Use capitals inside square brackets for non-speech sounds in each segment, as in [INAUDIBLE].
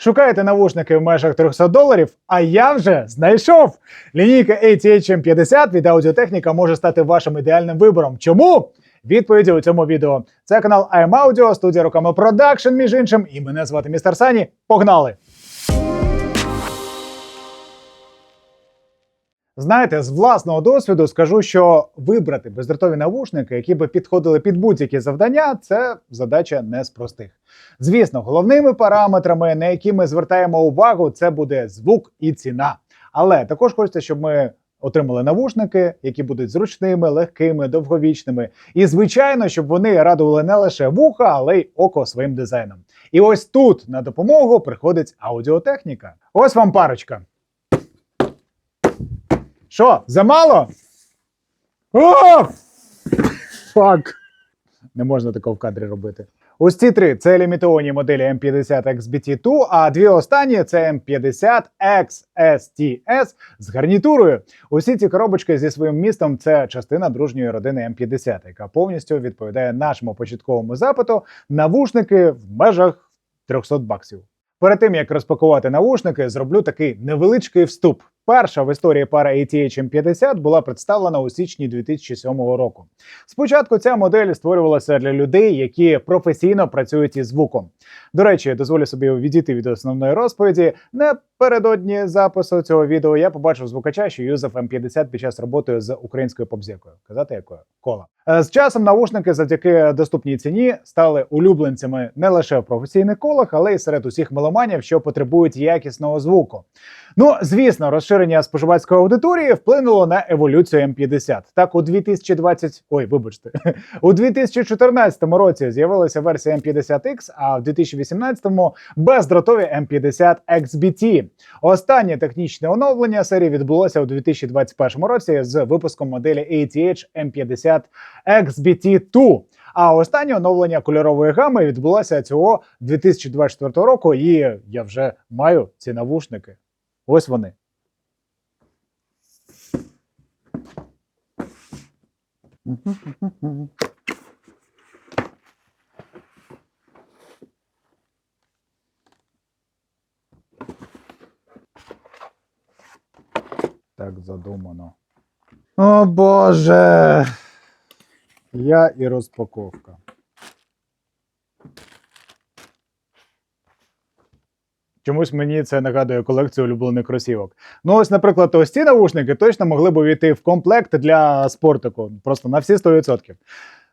Шукаєте навушники в межах 300 доларів, а я вже знайшов! Лінійка ATH M50 від Аудіотехніка може стати вашим ідеальним вибором. Чому? Відповіді у цьому відео. Це канал IM Audio, студія руками Production, між іншим, і мене звати містер Сані. Погнали! Знаєте, з власного досвіду скажу, що вибрати бездротові навушники, які би підходили під будь-які завдання, це задача не з простих. Звісно, головними параметрами, на які ми звертаємо увагу, це буде звук і ціна. Але також хочеться, щоб ми отримали навушники, які будуть зручними, легкими, довговічними. І, звичайно, щоб вони радували не лише вуха, але й око своїм дизайном. І ось тут на допомогу приходить аудіотехніка. Ось вам парочка. Що, замало? О! Фак! Не можна такого в кадрі робити. Ось ці три це лімітовані моделі M50 XBT2, а дві останні це M50 XSTS з гарнітурою. Усі ці коробочки зі своїм містом це частина дружньої родини M50, яка повністю відповідає нашому початковому запиту навушники в межах 300 баксів. Перед тим як розпакувати навушники, зроблю такий невеличкий вступ. Перша в історії пара ATH M50 була представлена у січні 2007 року. Спочатку ця модель створювалася для людей, які професійно працюють із звуком. До речі, дозволю собі відійти від основної розповіді. Напередодні запису цього відео я побачив звукача, що юзав М50 під час роботи з українською попзекою. Казати якою кола. Е, З часом навушники завдяки доступній ціні стали улюбленцями не лише в професійних колах, але й серед усіх меломанів, що потребують якісного звуку. Ну, звісно, розширення споживацької аудиторії вплинуло на еволюцію М50. Так, у 2020... Ой, вибачте, [LAUGHS] у 2014 році з'явилася версія M50X, а в 2018-му бездротові M50 XBT. Останнє технічне оновлення серії відбулося у 2021 році з випуском моделі ATH M50 XBT2. А останнє оновлення кольорової гами відбулося цього 2024 року, і я вже маю ці навушники. Ось вони. Так задумано. О Боже. Я і розпаковка. Чомусь мені це нагадує колекцію улюблених кросівок. Ну, ось, наприклад, ось ці навушники точно могли б увійти в комплект для спортику, просто на всі 100%.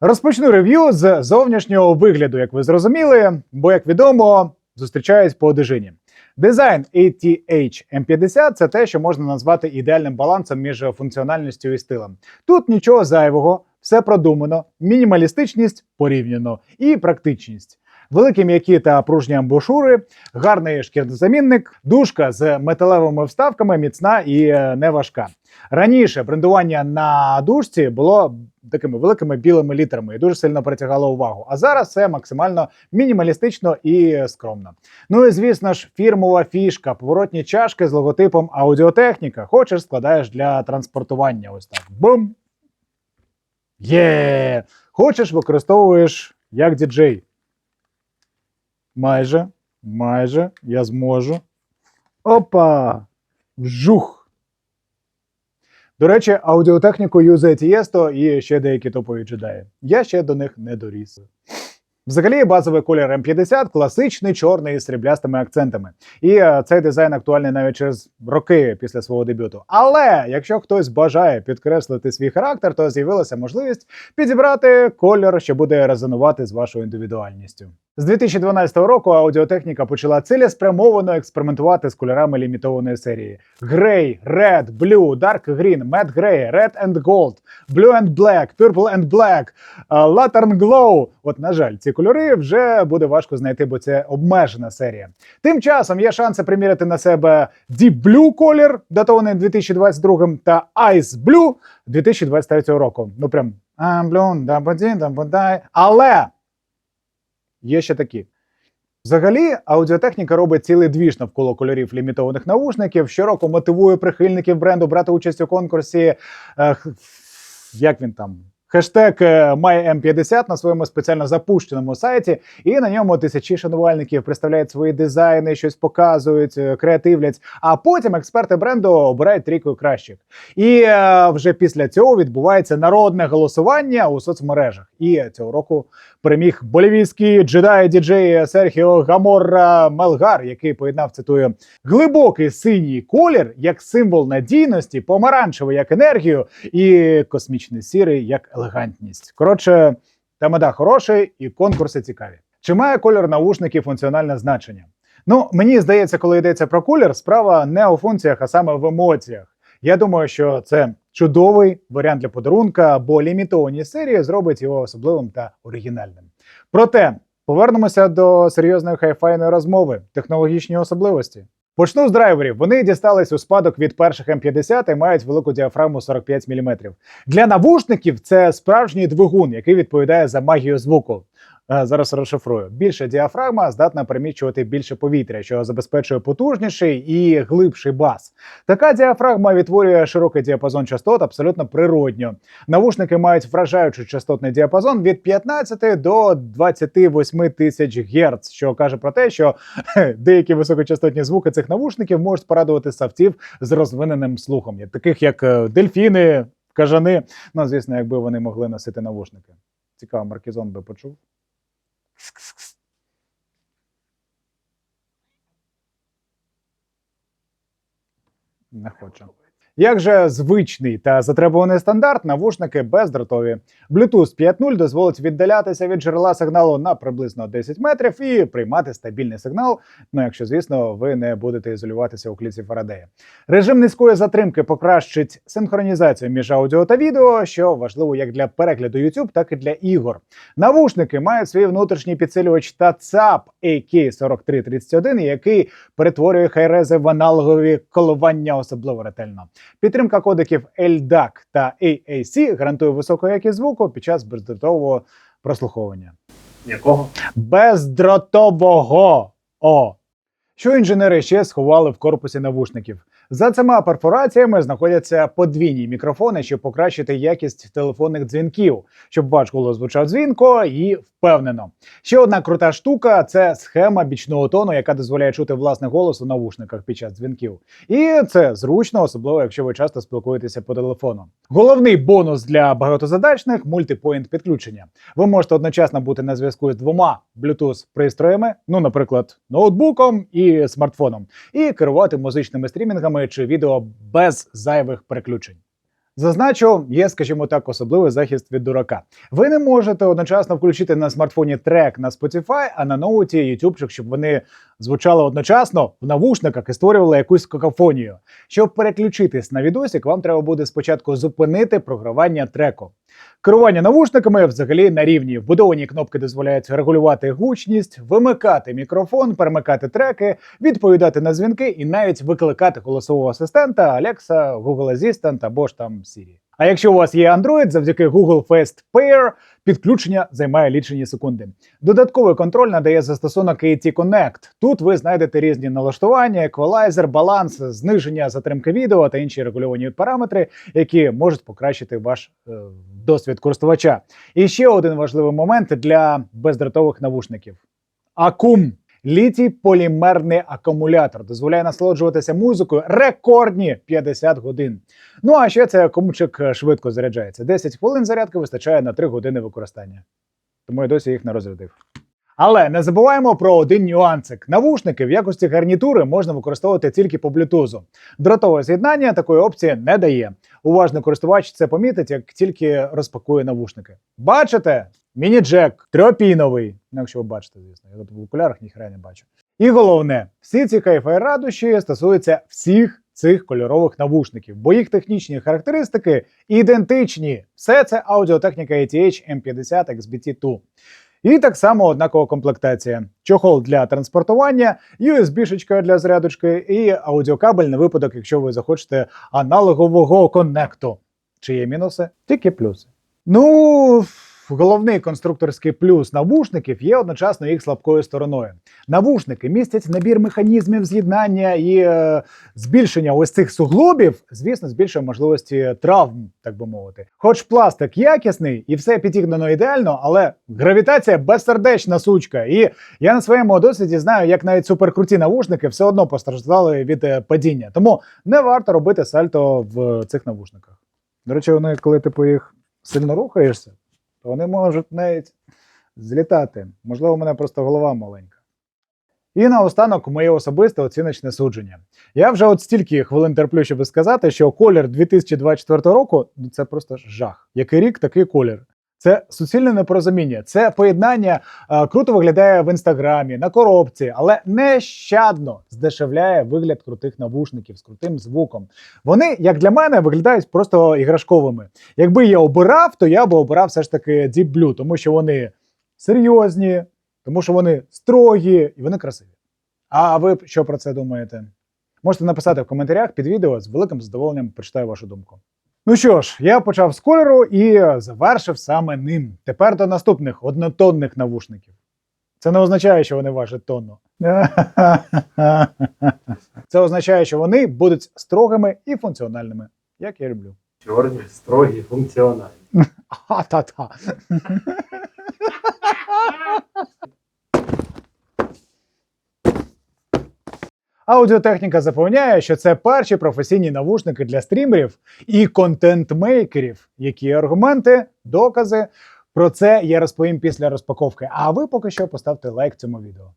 Розпочну рев'ю з зовнішнього вигляду, як ви зрозуміли, бо, як відомо, зустрічаюсь по одежині. Дизайн ATH M50 це те, що можна назвати ідеальним балансом між функціональністю і стилем. Тут нічого зайвого, все продумано, мінімалістичність порівняно і практичність. Великі м'які та пружні амбушури, гарний шкірозамінник, дужка з металевими вставками, міцна і е, не важка. Раніше брендування на дужці було такими великими білими літерами і дуже сильно притягало увагу. А зараз це максимально мінімалістично і скромно. Ну і звісно ж, фірмова фішка, поворотні чашки з логотипом аудіотехніка. Хочеш, складаєш для транспортування. Ось так. Бум! Є! Хочеш, використовуєш як діджей. Майже, майже, я зможу. Опа! Вжух! До речі, аудіотехніку юзає і ще деякі топові джедаї. Я ще до них не доріс. Взагалі, базовий колір М50 класичний чорний із сріблястими акцентами. І е, цей дизайн актуальний навіть через роки після свого дебюту. Але якщо хтось бажає підкреслити свій характер, то з'явилася можливість підібрати колір, що буде резонувати з вашою індивідуальністю. З 2012 року аудіотехніка почала цілеспрямовано експериментувати з кольорами лімітованої серії: Грей, Red, Blue, Dark Green, Matte Grey, Red and Gold, Blue and Black, Purple and Black, Lantern Glow. От, на жаль, ці кольори вже буде важко знайти, бо це обмежена серія. Тим часом є шанси приміряти на себе Deep Blue колір, датований 2022, та Ice Blue 2023 року. Ну прям blue, да боді. Але є ще такі. Взагалі, аудіотехніка робить цілий двіж навколо кольорів лімітованих наушників. Щороку мотивує прихильників бренду брати участь у конкурсі. Е, як він там? Хештег е, MyM50 на своєму спеціально запущеному сайті, і на ньому тисячі шанувальників представляють свої дизайни, щось показують, е, креативлять. А потім експерти бренду обирають трійкою кращих. І е, вже після цього відбувається народне голосування у соцмережах. І цього року переміг болівійський джедай діджей Серхіо Гаморра Мелгар, який поєднав цитую глибокий синій колір як символ надійності, помаранчевий як енергію, і космічний сірий як елегантність. Коротше, тамада хороший і конкурси цікаві. Чи має кольор наушників функціональне значення? Ну, мені здається, коли йдеться про колір, справа не у функціях, а саме в емоціях. Я думаю, що це чудовий варіант для подарунка, бо лімітовані серії зробить його особливим та оригінальним. Проте повернемося до серйозної хайфайної розмови, технологічні особливості. Почну з драйверів. Вони дістались у спадок від перших М50 і мають велику діафрагму 45 мм. Для навушників це справжній двигун, який відповідає за магію звуку. Е, Зараз розшифрую. Більша діафрагма здатна переміщувати більше повітря, що забезпечує потужніший і глибший бас. Така діафрагма відтворює широкий діапазон частот абсолютно природньо. Навушники мають вражаючий частотний діапазон від 15 до 28 тисяч Гц, що каже про те, що деякі високочастотні звуки цих навушників можуть порадувати савців з розвиненим слухом, таких як е, дельфіни, кажани. Ну, звісно, якби вони могли носити навушники. Цікаво, Маркізон би почув. Не хочу. Як же звичний та затребуваний стандарт, навушники бездротові. Bluetooth 5.0 дозволить віддалятися від джерела сигналу на приблизно 10 метрів і приймати стабільний сигнал. Ну, якщо, звісно, ви не будете ізолюватися у кліці Фарадея. Режим низької затримки покращить синхронізацію між аудіо та відео, що важливо як для перегляду YouTube, так і для ігор. Навушники мають свій внутрішній підсилювач TACAP AK4331, який перетворює хайрези в аналогові коливання особливо ретельно. Підтримка кодеків LDAC та AAC гарантує високу якість звуку під час бездротового прослуховування. Якого? Бездротового О. Що інженери ще сховали в корпусі навушників? За цими перфораціями знаходяться подвійні мікрофони, щоб покращити якість телефонних дзвінків, щоб ваш голос звучав дзвінко і впевнено. Ще одна крута штука це схема бічного тону, яка дозволяє чути власний голос у навушниках під час дзвінків. І це зручно, особливо якщо ви часто спілкуєтеся по телефону. Головний бонус для багатозадачних мультипоінт підключення. Ви можете одночасно бути на зв'язку з двома Bluetooth пристроями, ну, наприклад, ноутбуком і смартфоном, і керувати музичними стрімінгами чи відео без зайвих переключень. Зазначу, є, скажімо так, особливий захист від дурака. Ви не можете одночасно включити на смартфоні трек на Spotify, а на ноуті ютубчик, щоб вони звучали одночасно в навушниках і створювали якусь какафонію. Щоб переключитись на відосик, вам треба буде спочатку зупинити програвання треку. Керування навушниками взагалі на рівні. Вбудовані кнопки дозволяють регулювати гучність, вимикати мікрофон, перемикати треки, відповідати на дзвінки і навіть викликати голосового асистента Alexa, Google Assistant або ж там Siri. А якщо у вас є Android, завдяки Google Fast Pair підключення займає лічені секунди. Додатковий контроль надає застосунок AT Connect. Тут ви знайдете різні налаштування, еквалайзер, баланс, зниження затримки відео та інші регульовані параметри, які можуть покращити ваш е, досвід користувача. І ще один важливий момент для бездротових навушників: акум. Літій полімерний акумулятор дозволяє насолоджуватися музикою рекордні 50 годин. Ну а ще цей акумчик е, швидко заряджається. 10 хвилин зарядки вистачає на 3 години використання. Тому я досі їх не розрядив. Але не забуваємо про один нюансик: навушники в якості гарнітури можна використовувати тільки по блютузу. Дротове з'єднання такої опції не дає. Уважний користувач це помітить, як тільки розпакує навушники. Бачите? Міні-джек, трьопіновий. Ну, якщо ви бачите, звісно, я тут в окулярах ніхера не бачу. І головне, всі ці кайфи радощі стосуються всіх цих кольорових навушників, бо їх технічні характеристики ідентичні. Все це аудіотехніка ATH M50 XBT2. І так само однакова комплектація: чохол для транспортування, USB-шечка для зарядочки і аудіокабель на випадок, якщо ви захочете аналогового коннекту. Чи є мінуси? Тільки плюси. Ну, головний конструкторський плюс навушників є одночасно їх слабкою стороною. Навушники містять набір механізмів з'єднання і е, збільшення ось цих суглобів, звісно, збільшує можливості травм, так би мовити. Хоч пластик якісний і все підігнано ідеально, але гравітація безсердечна сучка. І я на своєму досвіді знаю, як навіть суперкруті навушники все одно постраждали від е, падіння. Тому не варто робити сальто в цих навушниках. До речі, вони, коли типу їх сильно рухаєшся, вони можуть навіть злітати. Можливо, у мене просто голова маленька. І наостанок моє особисте оціночне судження. Я вже от стільки хвилин терплю, щоб сказати, що колір 2024 року ну це просто жах. Який рік, такий колір. Це суцільне непорозуміння. Це поєднання е, круто виглядає в інстаграмі, на коробці, але нещадно здешевляє вигляд крутих навушників з крутим звуком. Вони, як для мене, виглядають просто іграшковими. Якби я обирав, то я би обирав все ж таки Deep Blue, тому що вони серйозні, тому що вони строгі і вони красиві. А ви що про це думаєте? Можете написати в коментарях під відео з великим задоволенням прочитаю вашу думку. Ну що ж, я почав з кольору і завершив саме ним. Тепер до наступних однотонних навушників. Це не означає, що вони важать тонну. [LAUGHS] Це означає, що вони будуть строгими і функціональними, як я люблю. Чорні, строгі, функціональні. [LAUGHS] А, та-та. Аудіотехніка запевняє, що це перші професійні навушники для стрімерів і контент-мейкерів. Які аргументи, докази? Про це я розповім після розпаковки. А ви поки що поставте лайк цьому відео.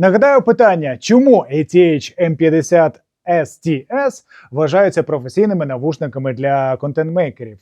Нагадаю питання, чому ATH M50 STS вважаються професійними навушниками для контент-мейкерів.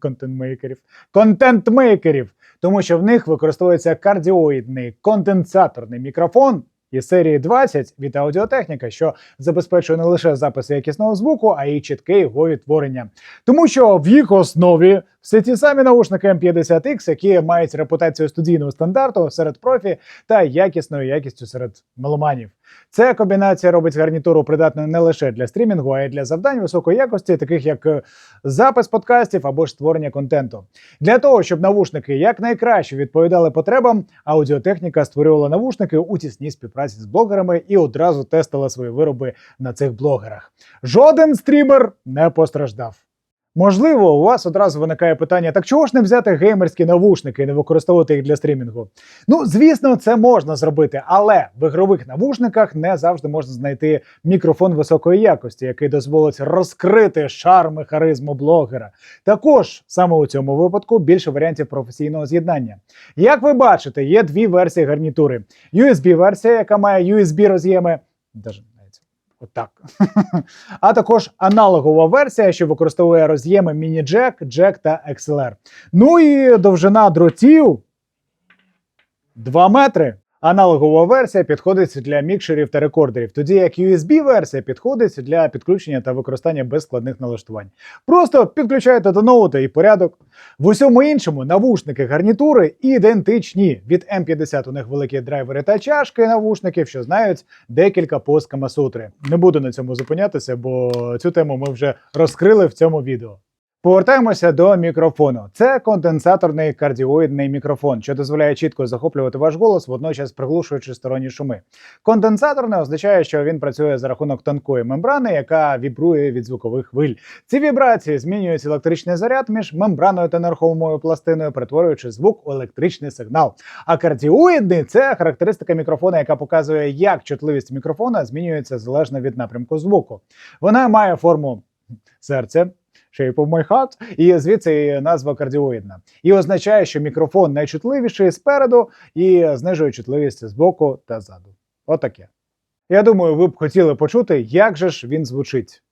Контент-мейкерів. Контент-мейкерів, тому що в них використовується кардіоїдний конденсаторний мікрофон із серії 20 від аудіотехніка, що забезпечує не лише запис якісного звуку, а й чітке його відтворення. Тому що в їх основі все ті самі наушники М50X, які мають репутацію студійного стандарту серед профі та якісною якістю серед меломанів. Ця комбінація робить гарнітуру придатною не лише для стрімінгу, а й для завдань високої якості, таких як е, запис подкастів або ж створення контенту. Для того, щоб навушники якнайкраще відповідали потребам, аудіотехніка створювала навушники у тісній співпраці з блогерами і одразу тестила свої вироби на цих блогерах. Жоден стрімер не постраждав. Можливо, у вас одразу виникає питання: так чого ж не взяти геймерські навушники і не використовувати їх для стрімінгу? Ну, звісно, це можна зробити, але в ігрових навушниках не завжди можна знайти мікрофон високої якості, який дозволить розкрити шарми харизму блогера. Також саме у цьому випадку більше варіантів професійного з'єднання. Як ви бачите, є дві версії гарнітури: USB-версія, яка має USB роз'єми. Даже Отак. [LAUGHS] а також аналогова версія, що використовує роз'єми міні-джек, джек та XLR. Ну і довжина дротів 2 метри. Аналогова версія підходить для мікшерів та рекордерів, тоді як USB-версія підходить для підключення та використання без складних налаштувань. Просто підключаєте до ноута і порядок. В усьому іншому навушники гарнітури ідентичні. Від M50 у них великі драйвери та чашки навушників, що знають декілька пост Камасутри. Не буду на цьому зупинятися, бо цю тему ми вже розкрили в цьому відео. Повертаємося до мікрофону. Це конденсаторний кардіоїдний мікрофон, що дозволяє чітко захоплювати ваш голос, водночас приглушуючи сторонні шуми. Конденсаторне означає, що він працює за рахунок тонкої мембрани, яка вібрує від звукових хвиль. Ці вібрації змінюють електричний заряд між мембраною та нерухомою пластиною, перетворюючи звук у електричний сигнал. А кардіоїдний це характеристика мікрофона, яка показує, як чутливість мікрофона змінюється залежно від напрямку звуку. Вона має форму серця. Shape of my heart, і звідси назва кардіоїдна. І означає, що мікрофон найчутливіший спереду і знижує чутливість збоку та ззаду. Отаке. Я думаю, ви б хотіли почути, як же ж він звучить.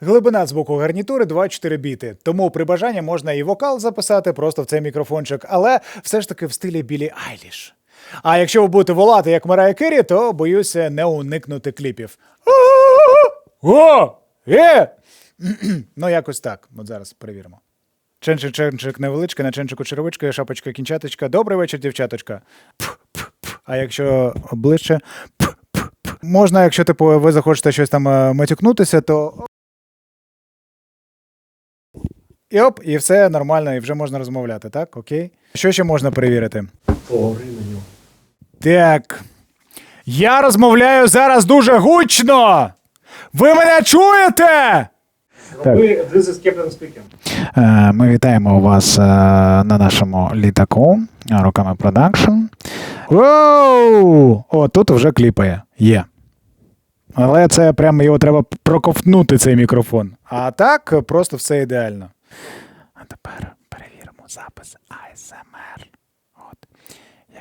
Глибина звуку гарнітури 2-4 біти, тому при бажанні можна і вокал записати просто в цей мікрофончик, але все ж таки в стилі Білі Айліш. А якщо ви будете волати як Марая Кері, то боюся не уникнути кліпів. О! Е! [CLEARS THROAT] Ну, якось так. От зараз перевіримо. Ченчик, ченчик невеличкий, на ченчику черевичка, шапочка, кінчаточка. Добрий вечір, дівчаточка. Пф-пф-пф. А якщо ближче. пф-пф-пф. Можна, якщо типу, ви захочете щось там е, матюкнутися, то. І оп, і все нормально, і вже можна розмовляти, так? Окей? Що ще можна перевірити? На. Так. Я розмовляю зараз дуже гучно! Ви мене чуєте? Роби this is Captain Speaking. Е, Ми вітаємо вас е, на нашому літаку руками продакшн. Воу! О, тут вже кліпає. Є. Але це прямо його треба проковтнути, цей мікрофон. А так просто все ідеально. А тепер перевіримо запис ASMR. От.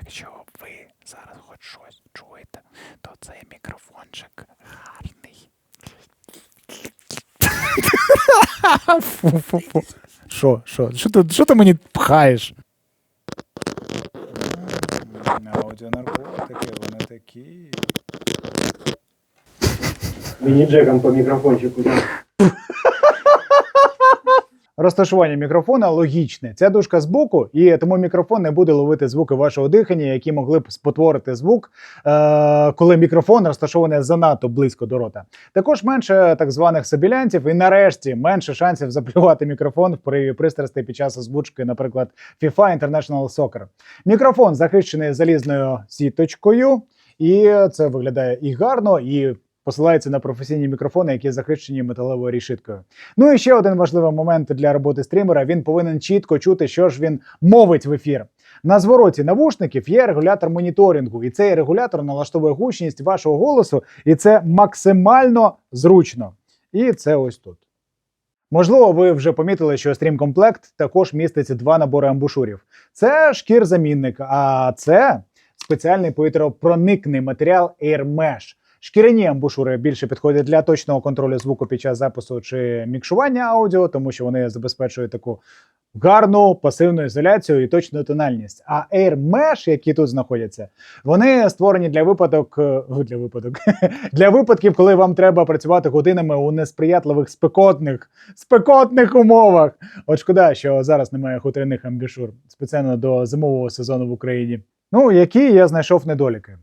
Якщо ви зараз хоч щось чуєте, то цей мікрофончик Фу-фу-фу. Що, що? Що ти, що ти мені пхаєш? Аудіонаркотики, вони такі. Мені Джеком по мікрофончику. Розташування мікрофона логічне. Ця дужка збоку, і тому мікрофон не буде ловити звуки вашого дихання, які могли б спотворити звук, е- коли мікрофон розташований занадто близько до рота. Також менше так званих сабілянців, і нарешті менше шансів заплювати мікрофон в прояві пристрастей під час озвучки, наприклад, FIFA International Soccer. Мікрофон захищений залізною сіточкою, і це виглядає і гарно, і посилається на професійні мікрофони, які захищені металевою рішиткою. Ну і ще один важливий момент для роботи стрімера: він повинен чітко чути, що ж він мовить в ефір. На звороті навушників є регулятор моніторингу, і цей регулятор налаштовує гучність вашого голосу, і це максимально зручно. І це ось тут. Можливо, ви вже помітили, що стрім-комплект також містить два набори амбушурів. Це шкір-замінник, а це спеціальний повітропроникний матеріал Air Mesh. Шкіряні амбушури більше підходять для точного контролю звуку під час запису чи мікшування аудіо, тому що вони забезпечують таку гарну пасивну ізоляцію і точну тональність. А Air Mesh, які тут знаходяться, вони створені для випадок е, для випадок [LAUGHS] для випадків, коли вам треба працювати годинами у несприятливих спекотних спекотних умовах. От шкода, що зараз немає хутряних амбушур спеціально до зимового сезону в Україні. Ну які я знайшов недоліки.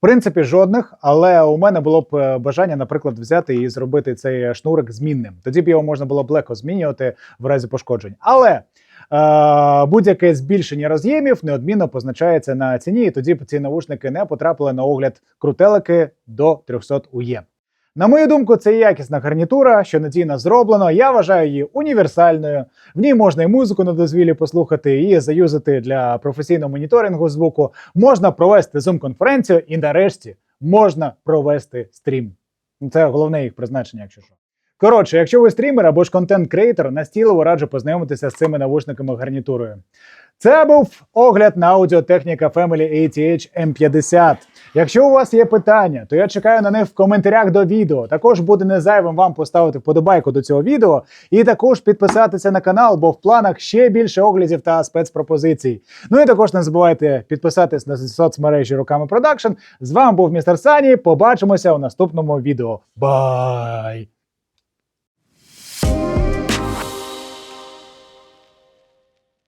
Принципі, жодних, але у мене було б е, бажання, наприклад, взяти і зробити цей шнурик змінним. Тоді б його можна було б легко змінювати в разі пошкоджень. Але е, будь-яке збільшення роз'ємів неодмінно позначається на ціні, і тоді б ці навушники не потрапили на огляд крутелики до 300 УЄ. На мою думку, це якісна гарнітура, що надійно зроблено. Я вважаю її універсальною. В ній можна і музику на дозвілі послухати, і заюзати для професійного моніторингу звуку. Можна провести зум-конференцію, і нарешті можна провести стрім. Це головне їх призначення, якщо що. Коротше, якщо ви стрімер або ж контент-креатор, настійливо раджу познайомитися з цими навушниками гарнітурою. Це був огляд на аудіотехніка Family ATH M50. Якщо у вас є питання, то я чекаю на них в коментарях до відео. Також буде не зайвим вам поставити вподобайку до цього відео і також підписатися на канал, бо в планах ще більше оглядів та спецпропозицій. Ну і також не забувайте підписатись на соцмережі руками продакшн. З вами був містер Сані. Побачимося у наступному відео. Бай! Bye.